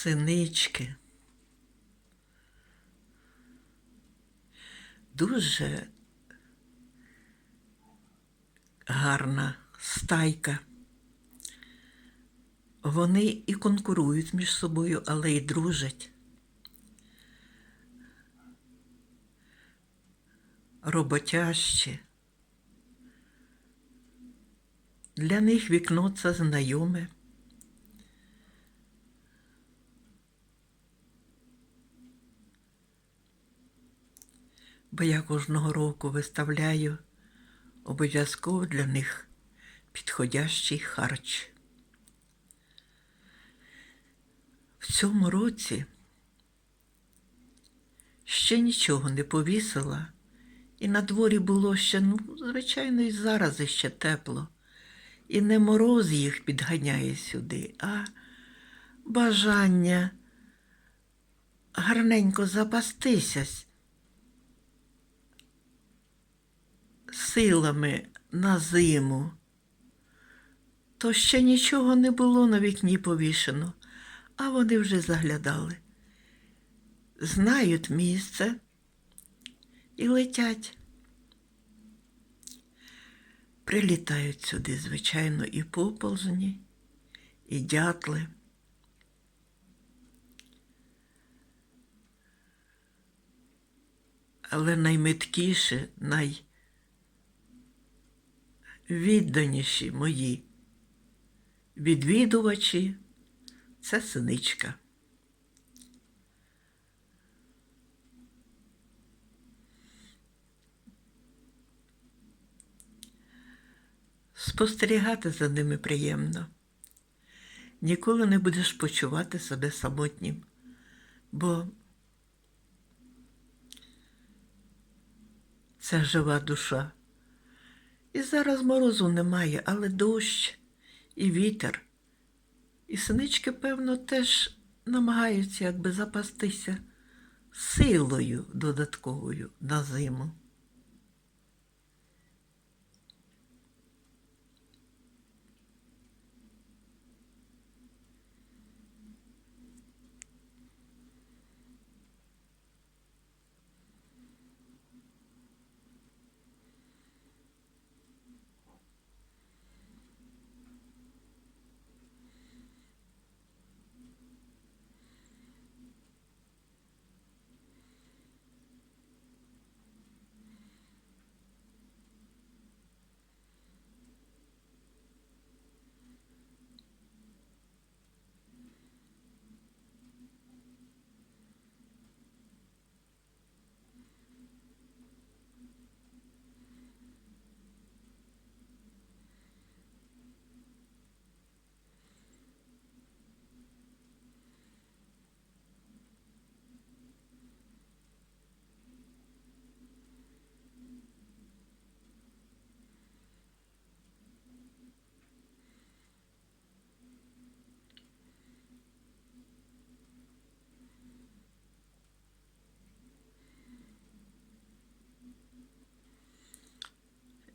синички. Дуже гарна стайка. Вони і конкурують між собою, але й дружать. Роботящі. Для них вікно це знайоме. Бо я кожного року виставляю обов'язково для них підходящий харч. В цьому році ще нічого не повісила, і на дворі було ще, ну, звичайно, і зараз ще тепло. І не мороз їх підганяє сюди, а бажання гарненько запастися силами на зиму. То ще нічого не було на вікні повішено, а вони вже заглядали. Знають місце і летять. Прилітають сюди, звичайно, і поползні, і дятли. Але найметкіше, найвідданіші мої відвідувачі це синичка. Спостерігати за ними приємно. Ніколи не будеш почувати себе самотнім, бо це жива душа. І зараз морозу немає, але дощ і вітер. І синички, певно, теж намагаються якби запастися силою додатковою на зиму.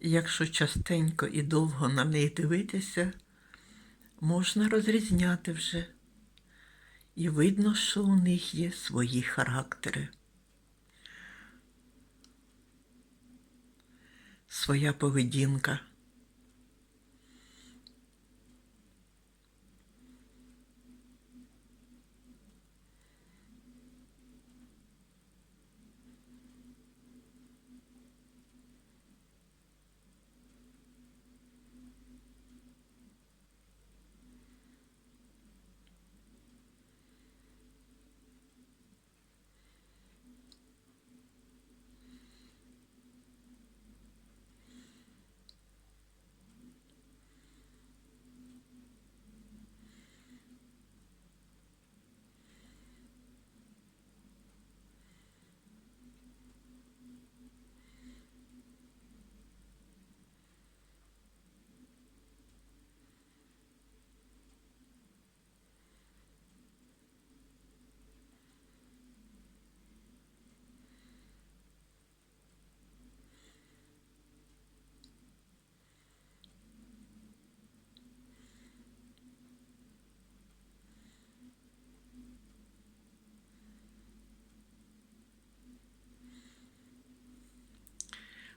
Якщо частенько і довго на неї дивитися, можна розрізняти вже. І видно, що у них є свої характери. Своя поведінка.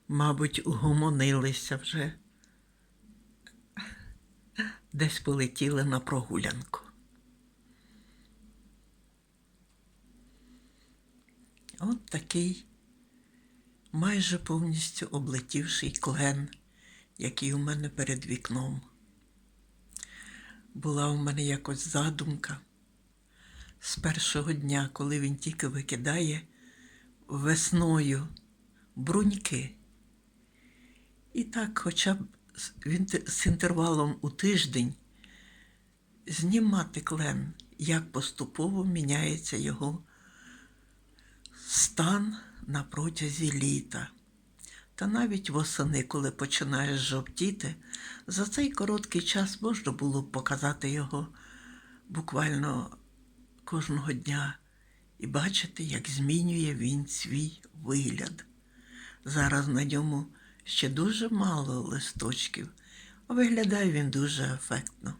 Мабуть, угомонилися вже. Десь полетіли на прогулянку. От такий майже повністю облетівший клен, який у мене перед вікном. Була у мене якось задумка з першого дня, коли він тільки викидає весною бруньки. І так, хоча б з- інтервалом у тиждень знімати клен, як поступово міняється його стан на протязі літа. Та навіть восени, коли починає жовтіти, за цей короткий час можна було б показати його буквально кожного дня і бачити, як змінює він свій вигляд. Зараз на ньому ще дуже мало листочків, виглядає він дуже ефектно.